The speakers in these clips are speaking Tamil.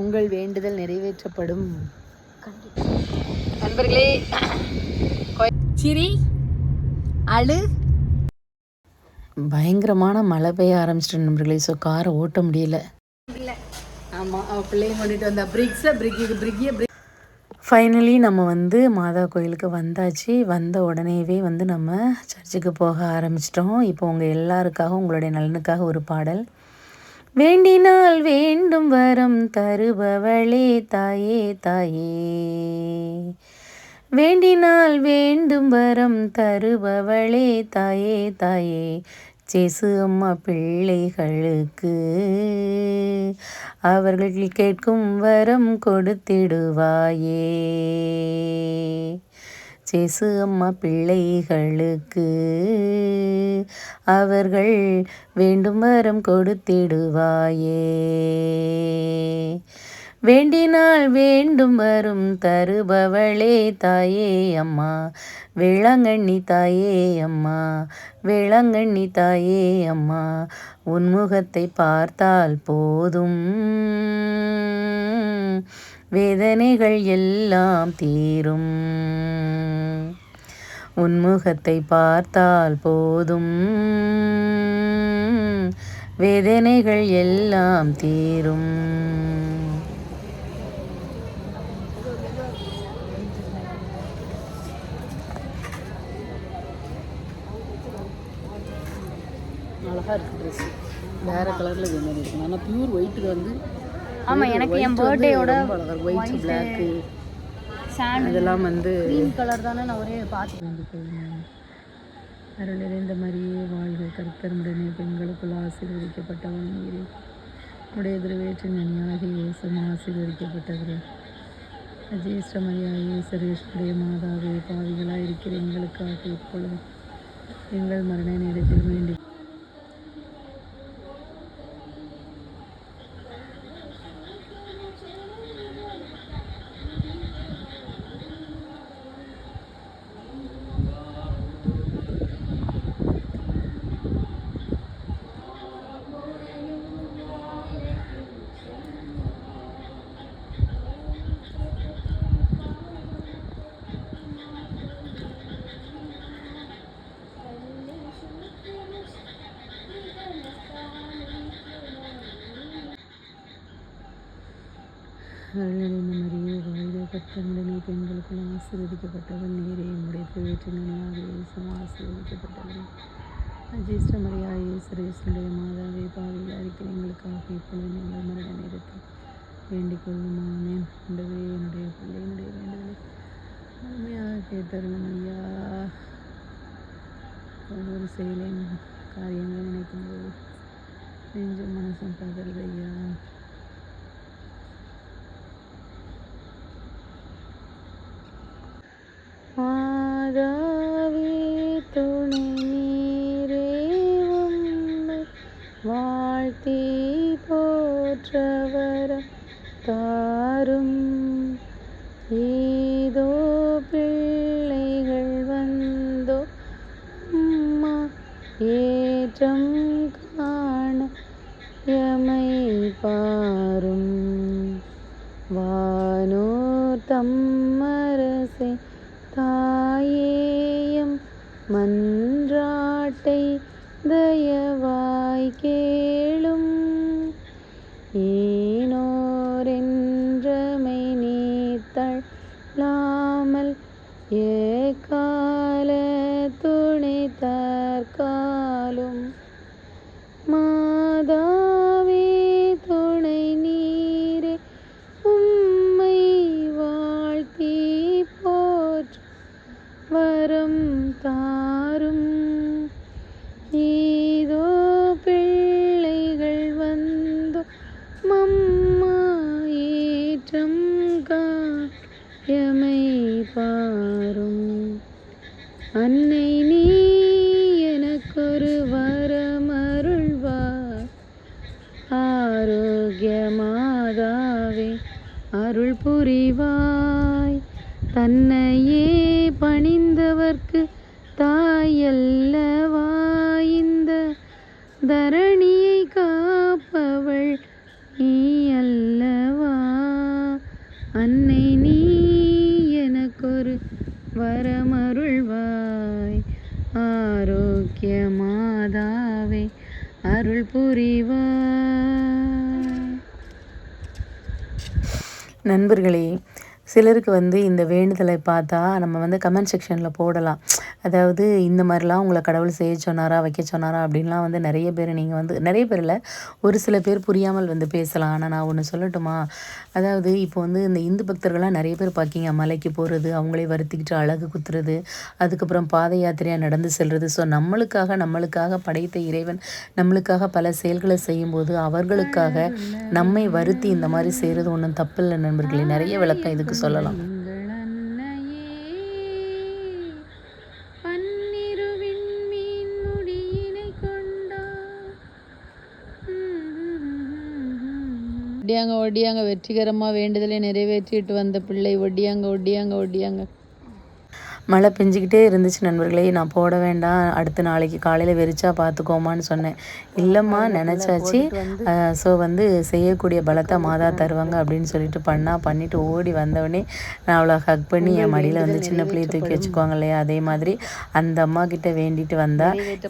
உங்கள் வேண்டுதல் நிறைவேற்றப்படும். நண்பர்களே சிரி அழு. பயங்கரமான மழை பெய்ய ஆரம்பிச்சிட்டு நண்பர்களே ஸோ காரை ஓட்ட முடியல. ஆமாம் அவள் பிள்ளைங்க கொண்டுட்டு வந்தா. பிரிக்ஸை பிரிக்கு பிரிக்கிய பிரிக் ஃபைனலி நம்ம வந்து மாதா கோயிலுக்கு வந்தாச்சு. வந்த உடனேவே வந்து நம்ம சர்ச்சுக்கு போக ஆரம்பிச்சிட்டோம். இப்போ உங்கள் எல்லாருக்காக உங்களுடைய நலனுக்காக ஒரு பாடல். வேண்டினால் வேண்டும் வரம் தருபவளே தாயே தாயே. வேண்டினால் வேண்டும் வரம் தருபவளே தாயே தாயே. சேசு அம்மா பிள்ளைகளுக்கு அவர்கள் கேட்கும் வரம் கொடுத்திடுவாயே. செசு அம்மா பிள்ளைகளுக்கு. அவர்கள் வேண்டும் வரம் கொடுத்திடுவாயே. வேண்டினால் வேண்டும் வரும் தருபவளே தாயே அம்மா. வேளாங்கண்ணி தாயே அம்மா. வேளாங்கண்ணி தாயே அம்மா. உன்முகத்தை பார்த்தால் போதும். வேதனைகள் எல்லாம் தீரும். உன்முகத்தை பார்த்தால் போதும். வேதனைகள் எல்லாம் தீரும். அழகாக இருக்குது ட்ரெஸ்ஸு வேறு கலரில் இது மாதிரி இருக்கும் ஆனால் பியூர் ஒயிட்டுக்கு வந்து ஆமாம் எனக்கு என் பர்த்டேயோட ஒயிட் பிளாக்கு இதெல்லாம் வந்து க்ரீன் கலர் தானே நான் ஒரே பார்த்து அருள் நிறைந்த மாதிரியே வாழ்க கருத்தருடைய பெண்களுக்குள் ஆசீர்வதிக்கப்பட்டவன் நீரே. உடைய திருவேற்றின் அந்நியாகி இயேசும் ஆசீர்வதிக்கப்பட்டவரே. அஜேஷ்டமரியாயே சரேஷ்டைய மாதாவே பாவிகளாக இருக்கிற எங்களுக்காக இப்பொழுது எங்கள் மரண நேரத்தில் வேண்டி அருளின மரியே வாழ்க கத்தமுடனே பெண்களுக்குள் ஆசீர்வதிக்கப்பட்டவன். நீரே உடைய திருவேற்றினாக இயேசும் ஆசீர்வதிக்கப்பட்டவன் அஜீஸ்ட மரியாயே சுரேஷனுடைய மாதாவே பாவியில் அறிக்கிற எங்களுக்காக இப்பொழுது நீங்கள் மரண நேரத்தில் வேண்டிக் கொள்ளுமாமே ஆண்டவே என்னுடைய பிள்ளையினுடைய வேண்டுதலை முழுமையாக கேட்டருளும் ஐயா. ஒவ்வொரு செயலையும் காரியங்களை நினைக்கும்போது நெஞ்சும் மனசும் பதறது ஐயா. பாரும். வானோர் தம்மரசே தாயேயம் மன்றாட்டை தயவாய் கேளும். ஏனோரென்றமை நீத்தள்ளாமல் ஏகால துணை தற்காலும் மாதா அருள் புரிவாய். தன்னையே பணிந்தவர்க்கு தாயல்லவா இந்த தரணியை காப்பவள் நீ அல்லவா அன்னை நீ எனக்கொரு வரமருள்வாய். ஆரோக்கிய மாதாவே அருள் புரிவாய். நண்பர்களே சிலருக்கு வந்து இந்த வேண்டுதலை பார்த்தா நம்ம வந்து கமெண்ட் செக்ஷனில் போடலாம். அதாவது இந்த மாதிரிலாம் உங்களை கடவுள் செய்ய சொன்னாரா வைக்க சொன்னாரா அப்படின்லாம் வந்து நிறைய பேர் நீங்கள் வந்து நிறைய பேர் இல்லை ஒரு சில பேர் புரியாமல் வந்து பேசலாம். ஆனால் நான் ஒன்று சொல்லட்டுமா? அதாவது இப்போ வந்து இந்த இந்து பக்தர்கள்லாம் நிறைய பேர் பார்க்கிங்க மலைக்கு போகிறது அவங்களே வருத்திக்கிட்டு அழகு குத்துறது அதுக்கப்புறம் பாத யாத்திரையாக நடந்து செல்வது ஸோ நம்மளுக்காக நம்மளுக்காக படைத்த இறைவன் நம்மளுக்காக பல செயல்களை செய்யும்போது அவர்களுக்காக நம்மை வருத்தி இந்த மாதிரி செய்கிறது ஒன்றும் தப்பில்லை நண்பர்களே. நிறைய விளக்கம் இதுக்கு சொல்லலாம். ஒடியாங்க ஒடியாங்க வெற்றிகரமாக வேண்டுதலை நிறைவேற்றிட்டு வந்த பிள்ளை ஒடியாங்க ஒடியாங்க ஒடியாங்க. மழை பெஞ்சிக்கிட்டே இருந்துச்சு நண்பர்களே. நான் போட வேண்டாம். அடுத்த நாளைக்கு காலையில் வெறிச்சா பார்த்துக்கோமான்னு சொன்னேன். இல்லைம்மா நினச்சாச்சு. ஸோ வந்து செய்யக்கூடிய பலத்தை மாதா தருவாங்க அப்படின்னு சொல்லிட்டு பண்ணா பண்ணிட்டு ஓடி வந்தவொடனே நான் அவளை ஹக் பண்ணி என் மடியில் வந்து சின்ன பிள்ளையை தூக்கி வச்சுக்குவாங்க இல்லையா அதே மாதிரி அந்த அம்மா கிட்ட வேண்டிட்டு வந்தா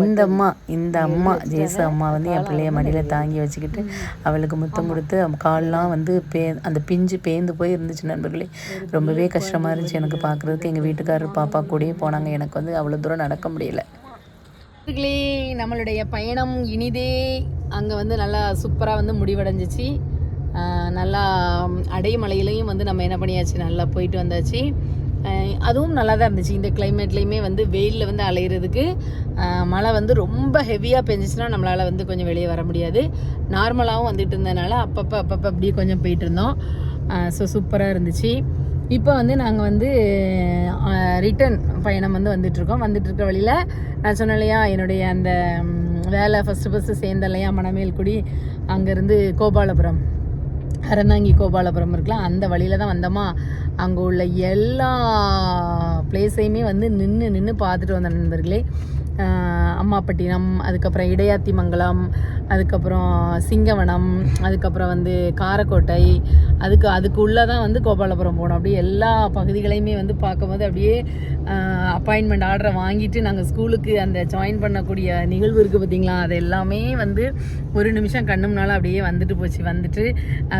இந்த அம்மா இந்த அம்மா ஜேசு அம்மா வந்து என் பிள்ளைய மடியில் தாங்கி வச்சுக்கிட்டு அவளுக்கு முத்தம் கொடுத்து கால்லாம் வந்து பே அந்த பிஞ்சு பேந்து போய் இருந்துச்சு நண்பர்களே. ரொம்பவே கஷ்டமாக இருந்துச்சு எனக்கு பார்க்குறதுக்கு எங்கள் வீட்டுக்காரர் பாப்பா கூடயே போனாங்க. எனக்கு வந்து அவ்வளோ தூரம் நடக்க முடியல. நம்மளுடைய பயணம் இனிதே அங்கே வந்து நல்லா சூப்பராக வந்து முடிவடைஞ்சிச்சு. நல்லா அடைமலையிலையும் வந்து நம்ம என்ன பண்ணியாச்சு? நல்லா போயிட்டு வந்தாச்சு. அதுவும் நல்லா தான் இருந்துச்சு. இந்த கிளைமேட்லேயுமே வந்து வெயிலில் வந்து அலையிறதுக்கு மழை வந்து ரொம்ப ஹெவியாக பெஞ்சிச்சுன்னா நம்மளால் வந்து கொஞ்சம் வெளியே வர முடியாது. நார்மலாகவும் வந்துட்டு இருந்ததுனால அப்பப்போ அப்பப்போ அப்படியே கொஞ்சம் போயிட்டு இருந்தோம். ஸோ சூப்பராக இருந்துச்சு. இப்போ வந்து நாங்கள் வந்து ரிட்டர்ன் பயணம் வந்து வந்துட்டுருக்கோம் வந்துட்டுருக்க வழியில் நான் சொன்னேன் இல்லையா என்னுடைய அந்த வேலை ஃபஸ்ட்டு ஃபஸ்ட்டு சேர்ந்த இல்லையா மணமேல்குடி அங்கேருந்து கோபாலபுரம் அறந்தாங்கி கோபாலபுரம் இருக்கலாம் அந்த வழியில் தான் வந்தோமா அங்கே உள்ள எல்லா பிளேஸையுமே வந்து நின்று நின்று பார்த்துட்டு வந்த நண்பர்களே அம்மாப்பட்டினம் அதுக்கப்புறம் இடையாத்தி மங்கலம் அதுக்கப்புறம் சிங்கவனம் அதுக்கப்புறம் வந்து காரக்கோட்டை அதுக்கு அதுக்கு உள்ளே தான் வந்து கோபாலபுரம் போனோம் அப்படியே எல்லா பகுதிகளையுமே வந்து பார்க்கும்போது அப்படியே அப்பாயின்மெண்ட் ஆர்டரை வாங்கிட்டு நாங்கள் ஸ்கூலுக்கு அந்த ஜாயின் பண்ணக்கூடிய நிகழ்வு இருக்குது பார்த்திங்களா? அது எல்லாமே வந்து ஒரு நிமிஷம் கண்ணு முன்னால் அப்படியே வந்துட்டு போச்சு. வந்துட்டு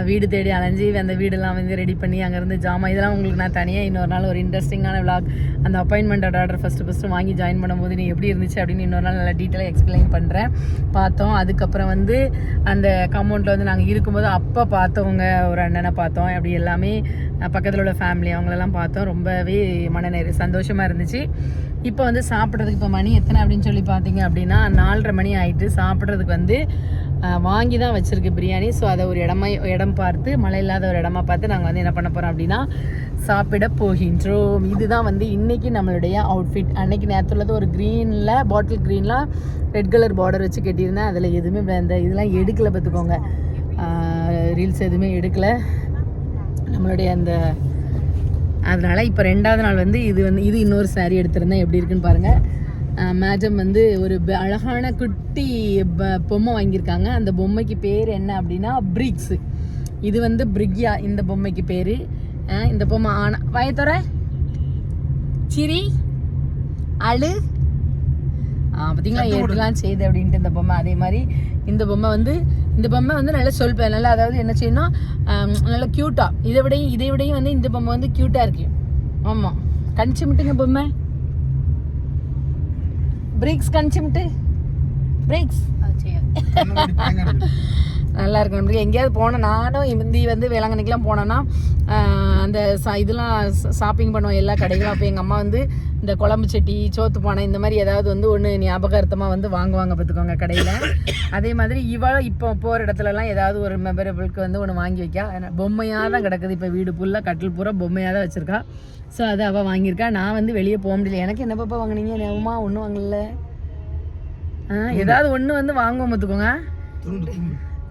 வீடு தேடி அலைஞ்சி அந்த வீடெல்லாம் வந்து ரெடி பண்ணி அங்கேருந்து ஜாமா இதெல்லாம் உங்களுக்கு நான் தனியாக இன்னொரு நாள் ஒரு இன்ட்ரெஸ்டிங்கான விளாக் அந்த அப்பாயின்மெண்ட் ஆர்டர் ஃபஸ்ட்டு ஃபஸ்ட்டு வாங்கி ஜாயின் பண்ணும்போது நீ எப்படி இருந்துச்சு அப்படின்னு இன்னொரு நாள் நல்லா டீட்டெயிலாக எக்ஸ்பிளைன் பண்ணுறேன் பார்த்தோம். அதுக்கப்புறம் வந்து அந்த காம்பவுண்டில் வந்து நாங்கள் இருக்கும்போது அப்போ பார்த்தவங்க ஒரு அண்ணனை பார்த்தோம். அப்படி எல்லாமே பக்கத்தில் உள்ள ஃபேமிலி அவங்களெல்லாம் பார்த்தோம். ரொம்பவே மனநிறை சந்தோஷமாக இருந்துச்சு. இப்போ வந்து சாப்பிட்றதுக்கு இப்போ மணி எத்தனை அப்படின்னு சொல்லி பார்த்தீங்க அப்படின்னா நாலரை மணி ஆயிட்டு சாப்பிட்றதுக்கு வந்து வாங்கி தான் வச்சுருக்கு பிரியாணி. ஸோ அதை ஒரு இடமா இடம் பார்த்து மழை இல்லாத ஒரு இடமா பார்த்து நாங்கள் வந்து என்ன பண்ண போகிறோம் அப்படின்னா சாப்பிட போகின்றோம். இதுதான் வந்து இன்றைக்கி நம்மளுடைய அவுட்ஃபிட் அன்னைக்கு நேரத்துள்ளது ஒரு க்ரீனில் பாட்டில் க்ரீன்லாம் ரெட் கலர் பார்டர் வச்சு கட்டியிருந்தேன். அதில் எதுவுமே அந்த இதெல்லாம் எடுக்கலை பார்த்துக்கோங்க. ரீல்ஸ் எதுவுமே எடுக்கலை. நம்மளுடைய அந்த அதனால் இப்போ ரெண்டாவது நாள் வந்து இது வந்து இது இன்னொரு saree எடுத்திருந்தேன். எப்படி இருக்குன்னு பாருங்கள் மேடம் வந்து ஒரு அழகான குட்டி பொம்மை வாங்கியிருக்காங்க. அந்த பொம்மைக்கு பேர் என்ன அப்படின்னா பிரிக்ஸ் இது வந்து பிரிக்யா இந்த பொம்மைக்கு பேர். இந்த பொம்மை ஆனா வயத்தொர சிரி. அழு. பார்த்தீங்களா எப்படிலாம் செய்யுது அப்படின்ட்டு இந்த பொம்மை அதே மாதிரி இந்த பொம்மை வந்து இந்த பொம்மை வந்து நல்லா சொல்பேன் நல்லா அதாவது என்ன செய்யணும் நல்லா க்யூட்டாக இதை விடையும் இதை விடையும் வந்து இந்த பொம்மை வந்து க்யூட்டாக இருக்கு. ஆமாம் கணிச்சு மிட்டுங்க பொம்மை. பிரேக்ஸ் கணிச்சு மிட்டு பிரேக்ஸ் நல்லா இருக்கு நம்மளுக்கு எங்கேயாவது போனோம் நானும் இந்தி வந்து வேளாங்கண்ணிக்கெலாம் போனோன்னா அந்த ச இதெல்லாம் ஷாப்பிங் பண்ணுவோம் எல்லா கடைகளும். அப்போ எங்கள் அம்மா வந்து இந்த குழம்பு சட்டி சோத்து பானை இந்த மாதிரி ஏதாவது வந்து ஒன்று ஞாபகார்த்தமாக வந்து வாங்குவாங்க பார்த்துக்கோங்க கடையில். அதே மாதிரி இவள் இப்போ போகிற இடத்துலலாம் ஏதாவது ஒரு மெமரபிளுக்கு வந்து ஒன்று வாங்கி வைக்கா. பொம்மையாக தான் கிடக்குது. இப்போ வீடு ஃபுல்லாக கட்டில் பூரா பொம்மையாக தான் வச்சுருக்கா. ஸோ அதை அவள் வாங்கியிருக்கா. நான் வந்து வெளியே போக முடியல. எனக்கு என்ன பாப்பா வாங்குனீங்க? நேவமா ஒன்றும் வாங்கல. ஏதாவது ஒன்று வந்து வாங்குவோம் பார்த்துக்கோங்க.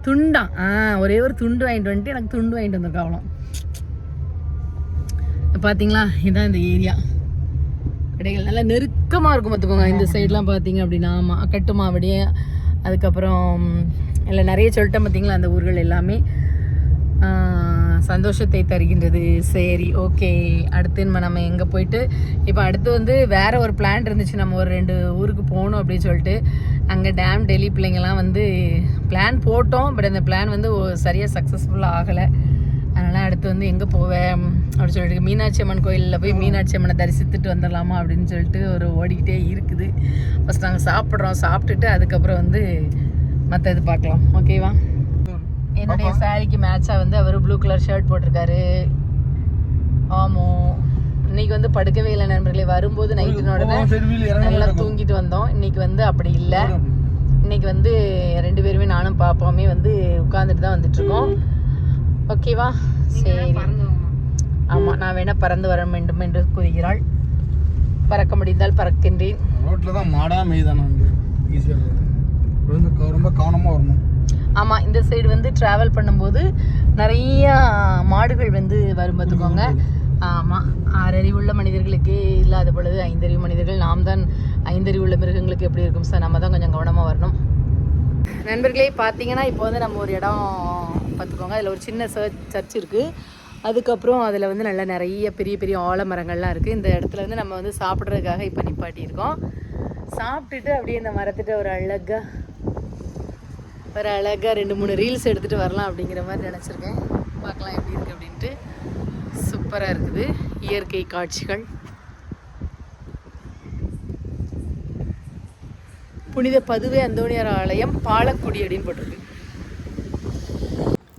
துண்டா ஆ ஒரே ஒரு துண்டு வாங்கிட்டு வந்துட்டு எனக்கு துண்டு வாங்கிட்டு வந்திருக்கா அவ்வளோ பார்த்தீங்களா இதுதான் இந்த ஏரியா கடைகள் நல்லா நெருக்கமாக இருக்கும் பார்த்துக்கோங்க இந்த சைட்லாம் பார்த்தீங்க அப்படின்னா ஆமாம் கட்டுமாவடி அதுக்கப்புறம் இல்லை நிறைய சொல்லிட்டேன் பார்த்தீங்களா அந்த ஊர்கள் எல்லாமே. சந்தோஷத்தை தருகின்றது. சரி ஓகே அடுத்து நம்ம நம்ம எங்கே போயிட்டு இப்போ அடுத்து வந்து வேறு ஒரு பிளான் இருந்துச்சு. நம்ம ஒரு ரெண்டு ஊருக்கு போகணும் அப்படின்னு சொல்லிட்டு அங்கே டேம் டெல்லி பிள்ளைங்கள்லாம் வந்து பிளான் போட்டோம். பட் அந்த பிளான் வந்து சரியாக சக்ஸஸ்ஃபுல்லாக ஆகலை. அதனால் அடுத்து வந்து எங்கே போவேன் அப்படின்னு சொல்லிட்டு மீனாட்சி அம்மன் கோயிலில் போய் மீனாட்சி அம்மனை தரிசித்துட்டு வந்துடலாமா அப்படின்னு சொல்லிட்டு ஒரு ஓடிக்கிட்டே இருக்குது. ஃபஸ்ட் நாங்கள் சாப்பிட்றோம். சாப்பிட்டுட்டு அதுக்கப்புறம் வந்து மற்ற இது பார்க்கலாம் ஓகேவா என்னுடைய சாரிக்கு மேட்சாக வந்து அவர் ப்ளூ கலர் ஷர்ட் போட்டிருக்காரு. ஆமோ. இன்னைக்கு வந்து படுக்கவே இல்லை நண்பர்களே. வரும்போது நைட்டுனோட நல்லா தூங்கிட்டு வந்தோம். இன்னைக்கு வந்து அப்படி இல்லை. இன்னைக்கு வந்து ரெண்டு பேருமே நானும் பாப்பாவுமே வந்து உட்காந்துட்டு தான் வந்துட்டு இருக்கோம் ஓகேவா சரி. ஆமாம் நான் வேணா பறந்து வர வேண்டும் என்று கூறுகிறாள். பறக்க முடிந்தால் பறக்கின்றேன். ரோட்டில் தான் மாடா மெய்தானே ரொம்ப கவனமாக வரணும். ஆமாம் இந்த சைடு வந்து ட்ராவல் பண்ணும்போது நிறைய மாடுகள் வந்து வரும் பார்த்துக்கோங்க. ஆமாம் ஆறறிவுள்ள மனிதர்களுக்கு இல்லாத பொழுது ஐந்தறிவு மனிதர்கள் நாம் தான் ஐந்தறிவுள்ள மிருகங்களுக்கு எப்படி இருக்கும் சார்? நம்ம தான் கொஞ்சம் கவனமாக வரணும். நண்பர்களே பார்த்தீங்கன்னா இப்போ வந்து நம்ம ஒரு இடம் பார்த்துக்கோங்க. அதில் ஒரு சின்ன சர்ச் சர்ச் இருக்குது அதுக்கப்புறம் அதில் வந்து நல்ல நிறைய பெரிய பெரிய ஆலமரங்கள்லாம் இருக்குது இந்த இடத்துல வந்து நம்ம வந்து சாப்பிட்றதுக்காக இப்போ நிப்பாட்டியிருக்கோம். சாப்பிட்டுட்டு அப்படியே இந்த மரத்துட்டு ஒரு அழகாக ஒரு அழகாக ரெண்டு மூணு ரீல்ஸ் எடுத்துகிட்டு வரலாம் அப்படிங்கிற மாதிரி நினச்சிருக்கேன். பார்க்கலாம் எப்படி இருக்குது அப்படின்ட்டு. சூப்பராக இருக்குது. இயற்கை காட்சிகள். புனித பதுவே அந்தோணியார் ஆலயம் பாலக்குடி அப்படின்னு போட்டிருக்கு.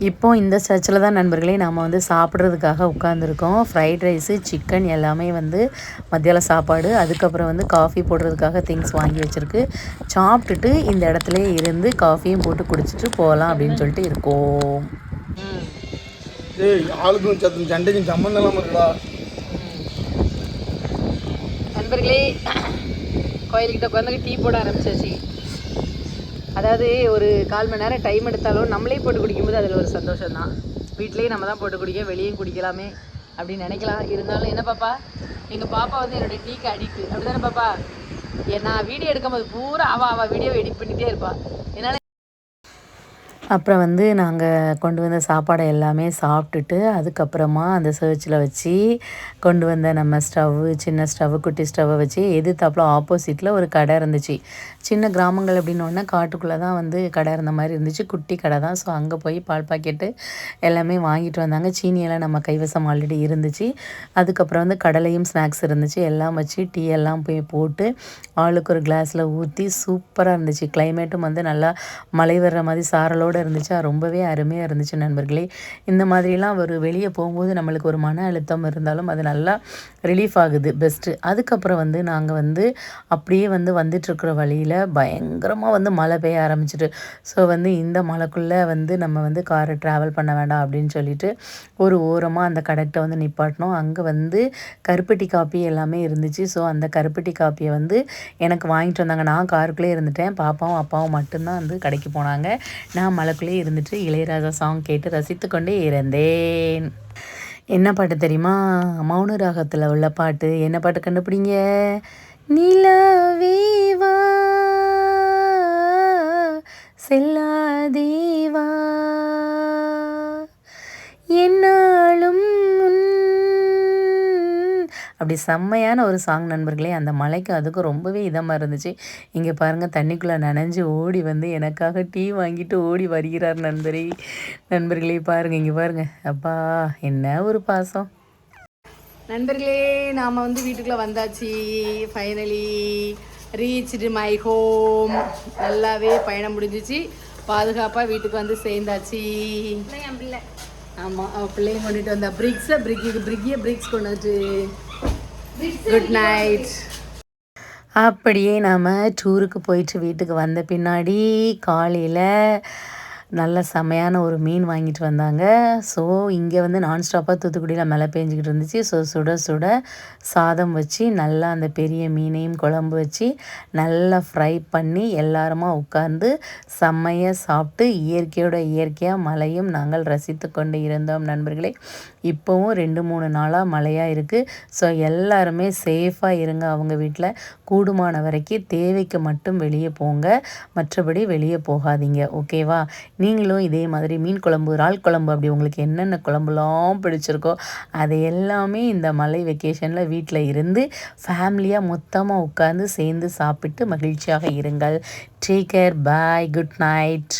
இப்போ இந்த சர்ச்சில் தான் நண்பர்களே நாம் வந்து சாப்பிட்றதுக்காக உட்காந்துருக்கோம் ஃப்ரைட் ரைஸு சிக்கன் எல்லாமே வந்து மத்தியால சாப்பாடு. அதுக்கப்புறம் வந்து காஃபி போடுறதுக்காக திங்ஸ் வாங்கி வச்சுருக்கு. சாப்பிட்டுட்டு இந்த இடத்துல இருந்து காஃபியும் போட்டு குடிச்சிட்டு போகலாம் அப்படின்னு சொல்லிட்டு இருக்கோம். ஆளுக்கும் சத்தும் சண்டைக்கும் சம்மந்தம் இல்லாமல் இருக்குடா. நண்பர்களே கோயில்கிட்ட உட்காந்து டீ போட ஆரம்பிச்சாச்சு. அதாவது ஒரு கால் மணி நேரம் டைம் எடுத்தாலும் நம்மளே போட்டு குடிக்கும்போது அதில் ஒரு சந்தோஷம் தான் வீட்லேயே நம்ம தான் போட்டு குடிக்க வெளியும் குடிக்கலாமே அப்படின்னு நினைக்கலாம். இருந்தாலும் என்ன பாப்பா? எங்கள் பாப்பா வந்து என்னுடைய டீக்கு அடிக்ட் அப்படி தானே பாப்பா? ஏ- நான் வீடியோ எடுக்கும்போது பூரா அவள் அவள் வீடியோ எடிட் பண்ணிகிட்டே இருப்பாள் என்னால் அப்புறம் வந்து நாங்கள் கொண்டு வந்த சாப்பாடை எல்லாமே சாப்பிட்டுட்டு அதுக்கப்புறமா அந்த சர்ச்சில் வச்சு கொண்டு வந்த நம்ம ஸ்டவ்வு சின்ன ஸ்டவ்வு குட்டி ஸ்டவ்வை வச்சு எதிர்த்தாப்புல ஆப்போசிட்டில் ஒரு கடை இருந்துச்சு. சின்ன கிராமங்கள் அப்படின்னோடனே காட்டுக்குள்ளே தான் வந்து கடை இருந்த மாதிரி இருந்துச்சு. குட்டி கடை தான். ஸோ அங்கே போய் பால் பாக்கெட்டு எல்லாமே வாங்கிட்டு வந்தாங்க. சீனியெல்லாம் நம்ம கைவசம் ஆல்ரெடி இருந்துச்சு. அதுக்கப்புறம் வந்து கடலையும் ஸ்நாக்ஸ் இருந்துச்சு. எல்லாம் வச்சு டீ எல்லாம் போய் போட்டு ஆளுக்கு ஒரு கிளாஸில் ஊற்றி சூப்பராக இருந்துச்சு. கிளைமேட்டும் வந்து நல்லா மழை வர்ற மாதிரி சாரலோடு இருந்துச்சு. அது ரொம்பவே அருமையாக இருந்துச்சு நண்பர்களே. இந்த மாதிரிலாம் ஒரு வெளியே போகும்போது நம்மளுக்கு ஒரு மன அழுத்தம் இருந்தாலும் அது நல்லா ரிலீஃப் ஆகுது. பெஸ்ட்டு அதுக்கப்புறம் வந்து நாங்கள் வந்து அப்படியே வந்து வந்துட்டுருக்குற வழியில் பயங்கரமாக வந்து மழை பெய்ய ஆரம்பிச்சிட்டு. ஸோ வந்து இந்த மழைக்குள்ளே வந்து நம்ம வந்து காரை ட்ராவல் பண்ண வேண்டாம் அப்படின்னு சொல்லிட்டு ஒரு ஓரமாக அந்த கடைக்கிட்ட வந்து நிப்பாட்டினோம். அங்கே வந்து கருப்பட்டி காப்பி எல்லாமே இருந்துச்சு. ஸோ அந்த கருப்பட்டி காப்பியை வந்து எனக்கு வாங்கிட்டு வந்தாங்க. நான் காருக்குள்ளே இருந்துட்டேன். பாப்பாவும் அப்பாவும் மட்டும்தான் வந்து கடைக்கு போனாங்க. நான் மலைக்குள்ளே இருந்துட்டு இளையராஜா சாங் கேட்டு ரசித்து கொண்டே இருந்தேன் என்ன பாட்டு தெரியுமா? மௌன ராகத்தில் உள்ள பாட்டு. என்ன பாட்டு கண்டுபிடிங்க? நிலவேவா செல்லாதேவா என்னாலும் அப்படி செம்மையான ஒரு சாங் நண்பர்களே அந்த மலைக்கு அதுக்கும் ரொம்பவே இதமாக இருந்துச்சு. இங்கே பாருங்கள் தண்ணிக்குள்ளே நனைஞ்சு ஓடி வந்து எனக்காக டீ வாங்கிட்டு ஓடி வருகிறார் நண்பரே. நண்பர்களே பாருங்கள் இங்கே பாருங்கள் அப்பா என்ன ஒரு பாசம். நண்பர்களே நாம் வந்து வீட்டுக்குள்ளே வந்தாச்சு. ஃபைனலி ரீச்டு மை ஹோம் நல்லாவே பயணம் முடிஞ்சிச்சு. பாதுகாப்பாக வீட்டுக்கு வந்து சேர்ந்தாச்சு. என் பிள்ளை. ஆமாம் பிள்ளைங்க கொண்டுட்டு வந்தா. பிரிக்ஸை பிரிக்கு பிரிக்கிய பிரிக்ஸ் கொண்டு வந்து குட் நைட் அப்படியே நாம் டூருக்கு போயிட்டு வீட்டுக்கு வந்த பின்னாடி காலையில் நல்ல செமையான ஒரு மீன் வாங்கிட்டு வந்தாங்க. ஸோ இங்கே வந்து நான்ஸ்டாப்பாக தூத்துக்குடியில் மழை பெஞ்சிக்கிட்டு இருந்துச்சு. ஸோ சுட சுட சாதம் வச்சு நல்லா அந்த பெரிய மீனையும் குழம்பு வச்சு நல்லா ஃப்ரை பண்ணி எல்லாருமா உட்கார்ந்து செம்மையாக சாப்பிட்டு இயற்கையோட இயற்கையாக மழையும் நாங்கள் ரசித்து கொண்டு இருந்தோம் நண்பர்களே. இப்போவும் ரெண்டு மூணு நாளாக மழையாக இருக்குது ஸோ எல்லாருமே சேஃபாக இருங்க. அவங்க வீட்டில் கூடுமான வரைக்கும் தேவைக்கு மட்டும் வெளியே போங்க. மற்றபடி வெளியே போகாதீங்க. ஓகேவா நீங்களும் இதே மாதிரி மீன் குழம்பு இறால் குழம்பு அப்படி உங்களுக்கு என்னென்ன குழம்புலாம் பிடிச்சிருக்கோ அதை எல்லாமே இந்த மலை வெக்கேஷனில் வீட்டில் இருந்து ஃபேமிலியாக மொத்தமாக உட்காந்து சேர்ந்து சாப்பிட்டு மகிழ்ச்சியாக இருங்கள். Take care bye good night